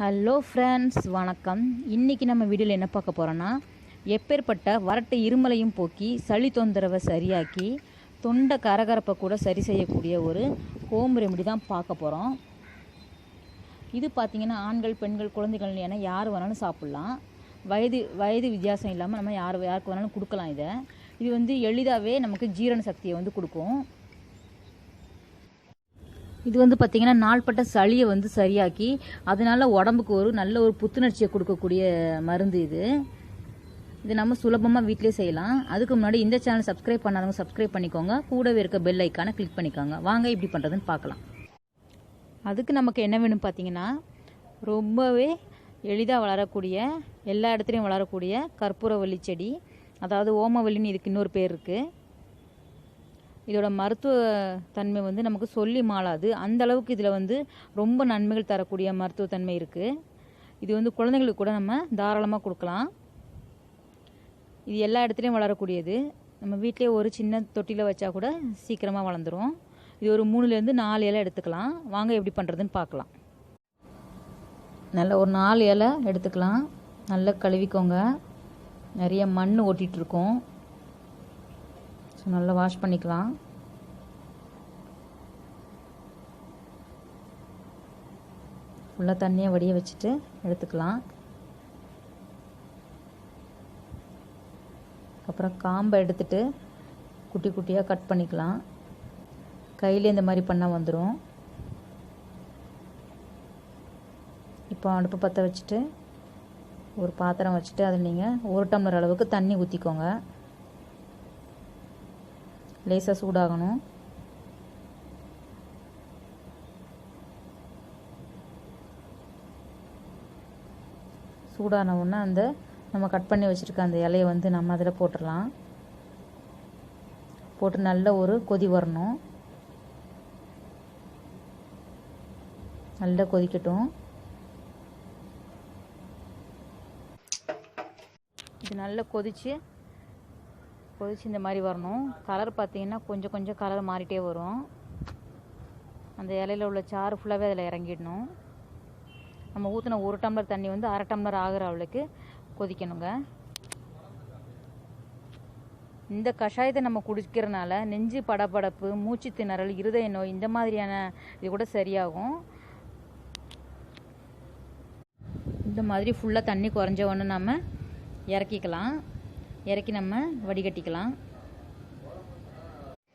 Hello friends வணக்கம். இன்றைக்கி நம்ம வீடியோவில் என்ன பார்க்க போகிறோன்னா எப்பேற்பட்ட வறட்டு இருமலையும் போக்கி சளி தொந்தரவை சரியாக்கி தொண்டை கரகரப்பை கூட சரி செய்யக்கூடிய ஒரு ஹோம் ரெமெடி தான் பார்க்க போகிறோம் இது பார்த்திங்கன்னா ஆண்கள் பெண்கள் குழந்தைகள் என யார் வேணாலும் சாப்பிட்லாம். வயது வயது வித்தியாசம் இல்லாமல் நம்ம யார் யாருக்கு வேணாலும் கொடுக்கலாம் இதை. இது வந்து எளிதாகவே நமக்கு ஜீரண சக்தியை வந்து கொடுக்கும். இது வந்து பார்த்திங்கன்னா நாள்பட்ட சளியை வந்து சரியாக்கி அதனால உடம்புக்கு ஒரு நல்ல ஒரு புத்துணர்ச்சியை கொடுக்கக்கூடிய மருந்து இது. இது நம்ம சுலபமாக வீட்டிலே செய்யலாம். அதுக்கு முன்னாடி இந்த சேனல் சப்ஸ்கிரைப் பண்ணாதவங்க சப்ஸ்கிரைப் பண்ணிக்கோங்க. கூடவே இருக்க பெல் ஐக்கானை கிளிக் பண்ணிக்கோங்க. வாங்க இப்படி பண்ணுறதுன்னு பார்க்கலாம். அதுக்கு நமக்கு என்ன வேணும் பார்த்தீங்கன்னா ரொம்பவே எளிதாக வளரக்கூடிய எல்லா இடத்துலையும் வளரக்கூடிய கற்பூரவள்ளி செடி அதாவது ஓமவல்லின்னு இதுக்கு இன்னொரு பேர் இருக்குது இதோட மருத்துவ தன்மை வந்து நமக்கு சொல்லி மாளாது. அந்த அளவுக்கு இதில் வந்து ரொம்ப நன்மைகள் தரக்கூடிய மருத்துவ தன்மை இருக்குது இது வந்து குழந்தைங்களுக்கு கூட நம்ம தாராளமாக கொடுக்கலாம். இது எல்லா இடத்துலையும் வளரக்கூடியது. நம்ம வீட்டிலே ஒரு சின்ன தொட்டியில் வச்சா கூட சீக்கிரமாக வளர்ந்துரும். இது ஒரு மூணுலேருந்து நாலு இலை எடுத்துக்கலாம். வாங்க எப்படி பண்ணுறதுன்னு பார்க்கலாம். நல்ல ஒரு நாலு இலை எடுத்துக்கலாம். நல்லா கழுவிக்கோங்க. நிறைய மண் ஓட்டிகிட்ருக்கோம் இருக்கோம். ஸோ நல்லா வாஷ் பண்ணிக்கலாம். ஃபுல்லாக தண்ணியை வடிய வச்சுட்டு எடுத்துக்கலாம். அப்புறம் காம்பை எடுத்துட்டு குட்டி குட்டியாக கட் பண்ணிக்கலாம். கையில் இந்த மாதிரி பண்ணால் வந்துடும் இப்போ அடுப்பு பற்ற வச்சுட்டு ஒரு பாத்திரம் வச்சுட்டு அதில் நீங்கள் ஒரு டம்ளர் அளவுக்கு தண்ணி ஊற்றிக்கோங்க லேசாக சூடாகணும். சூடான உடனே அந்த நம்ம கட் பண்ணி வச்சுருக்க அந்த இலையை வந்து நம்ம அதில் போட்டுடலாம் போட்டு நல்ல ஒரு கொதி வரணும். நல்லா கொதிக்கட்டும். இது நல்லா கொதித்து கொதிச்சு இந்த மாதிரி வரணும். கலர் பார்த்தீங்கன்னா கொஞ்சம் கொஞ்சம் கலர் மாறிட்டே வரும். அந்த இலையில உள்ள சாறு ஃபுல்லாகவே அதில் இறங்கிடணும். நம்ம ஊற்றின ஒரு டம்ளர் தண்ணி வந்து அரை டம்ளர் ஆகிற அவளுக்கு கொதிக்கணுங்க. இந்த கஷாயத்தை நம்ம குடிக்கிறனால நெஞ்சு படபடப்பு மூச்சு திணறல் இருதய நோய் இந்த மாதிரியான இது கூட சரியாகும். இந்த மாதிரி ஃபுல்லாக தண்ணி குறைஞ்ச ஒன்று நம்ம இறக்கிக்கலாம். இறக்கி நம்ம வடிகட்டிக்கலாம்.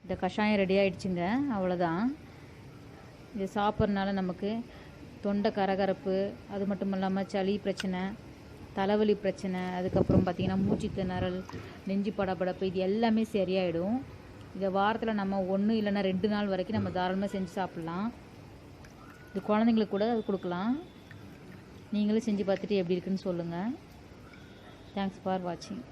இந்த கஷாயம் ரெடி ஆயிடுச்சுங்க. அவ்வளோதான் இது சாப்பிட்றதுனால நமக்கு தொண்டை கரகரப்பு அது மட்டும் இல்லாமல் சளி பிரச்சனை தலைவலி பிரச்சனை அதுக்கப்புறம் பார்த்திங்கன்னா மூச்சு திணறல் நெஞ்சு படபடப்பு இது எல்லாமே சரியாயிடும். இதை வாரத்தில் நம்ம ஒன்று இல்லைன்னா ரெண்டு நாள் வரைக்கும் நம்ம தாராளமாக செஞ்சு சாப்பிட்லாம். இது குழந்தைங்களுக்கு கூட அது கொடுக்கலாம். நீங்களும் செஞ்சு பார்த்துட்டு எப்படி இருக்குன்னு சொல்லுங்கள் தேங்க்ஸ் ஃபார் வாட்சிங்